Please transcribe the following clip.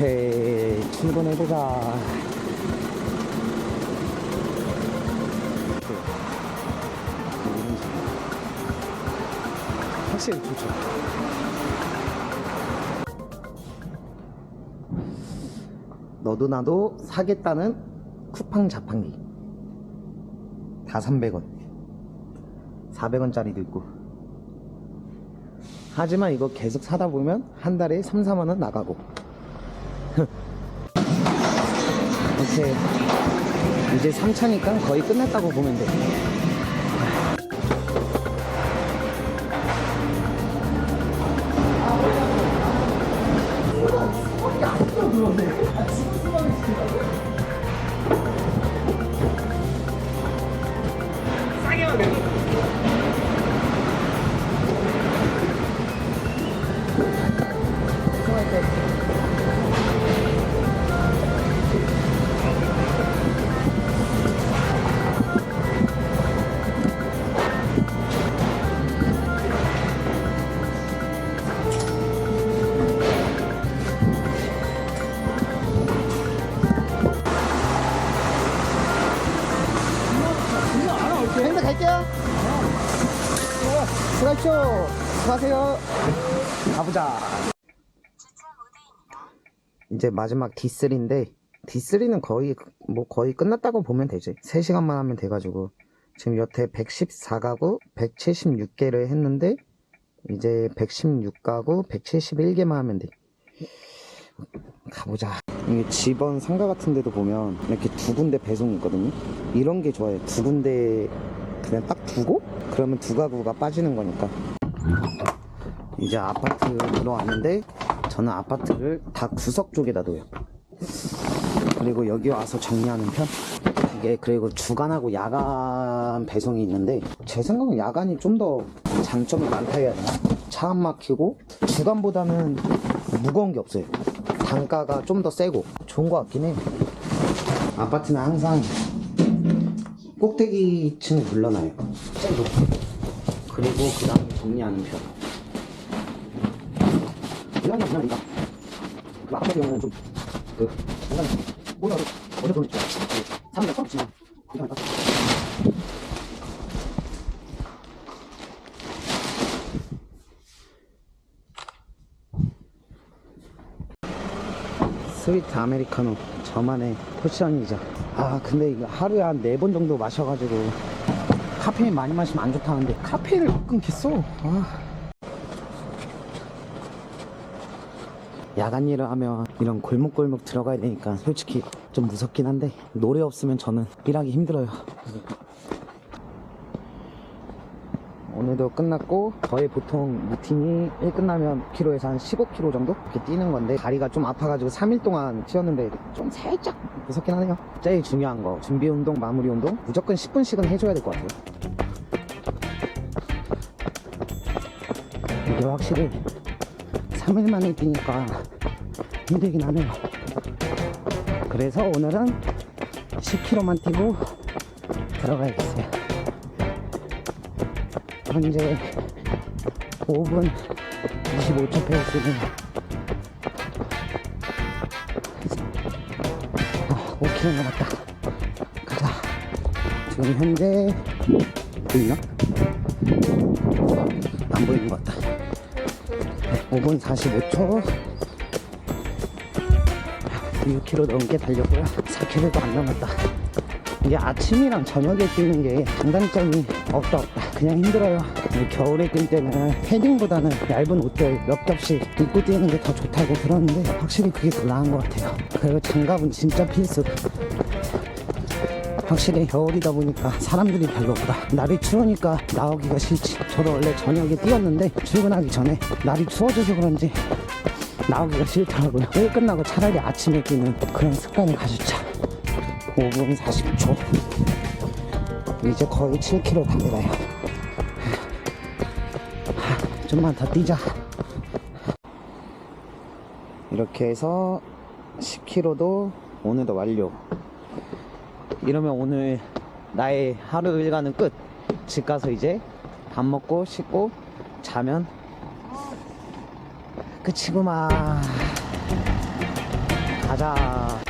오케이 출근해보자 확실히 좋죠. 너도 나도 사겠다는 쿠팡 자판기 다 300원. 400원짜리도 있고. 하지만 이거 계속 사다 보면 한 달에 3, 4만원 나가고 오케이 이제 3차니까 거의 끝났다고 보면 돼. 행 수고하십시오 수고하세요. 가보자. 이제 마지막 D3인데 D3는 거의 뭐 거의 끝났다고 보면 되지. 3시간만 하면 돼가지고. 지금 여태 114가구 176개를 했는데 이제 116가구 171개만 하면 돼. 가보자. 이게 집원 상가 같은 데도 보면 이렇게 두 군데 배송이 있거든요. 이런 게 좋아요. 두 군데 그냥 딱 두고 그러면 두 가구가 빠지는 거니까. 이제 아파트 들어왔는데 저는 아파트를 다 구석 쪽에다 둬요. 그리고 여기 와서 정리하는 편? 이게 그리고 주간하고 야간 배송이 있는데 제 생각은 야간이 좀 더 장점이 많다 해야 되나? 차 안 막히고 주간보다는 무거운 게 없어요. 단가가 좀 더 세고 좋은 것 같긴 해. 아파트는 항상 꼭대기층 불러놔요 제일 높고 그리고 그 다음에 정리하는 편. 이런 거 그냥 그 아파트 경우는 좀그 뭔가 뭐라도 어제 보면 좀 사람들 서럽지만 그냥 딱 스위트 아메리카노 저만의 포션이죠. 아 근데 이거 하루에 한 네 번 정도 마셔가지고 카페인 많이 마시면 안 좋다는데 카페인을 못 끊겠어? 아. 야간 일을 하면 이런 골목골목 들어가야 되니까 솔직히 좀 무섭긴 한데 노래 없으면 저는 일하기 힘들어요. 오늘도 끝났고 저희 보통 루틴이 일 끝나면 10km에서 한 15km 정도 이렇게 뛰는 건데 다리가 좀 아파가지고 3일 동안 뛰었는데 좀 살짝 무섭긴 하네요. 제일 중요한 거 준비 운동 마무리 운동 무조건 10분씩은 해줘야 될 것 같아요 이게 확실히 3일 만에 뛰니까 힘들긴 하네요. 그래서 오늘은 10km만 뛰고 들어가야겠어요. 현재 5분 25초 페이스는 아, 5km 남았다. 가자. 지금 현재 보이나? 안 보이는 것 같다 5분 45초. 6km 넘게 달렸고요. 4km도 안 남았다. 이게 아침이랑 저녁에 뛰는 게 장단점이 없다 없다. 그냥 힘들어요. 겨울에 뛸 때는 패딩보다는 얇은 옷들 몇 겹씩 입고 뛰는 게 더 좋다고 들었는데 확실히 그게 더 나은 것 같아요. 그리고 장갑은 진짜 필수 확실히 겨울이다 보니까 사람들이 별로 없다 날이 추우니까 나오기가 싫지. 저도 원래 저녁에 뛰었는데 출근하기 전에 날이 추워져서 그런지 나오기가 싫더라고요. 일 끝나고 차라리 아침에 뛰는 그런 습관을 가졌죠 5분 40초. 이제 거의 7km 달려가요. 하, 좀만 더 뛰자. 이렇게 해서 10km도 오늘도 완료 이러면 오늘 나의 하루 일과는 끝. 집 가서 이제 밥 먹고 씻고 자면 끝이구만. 가자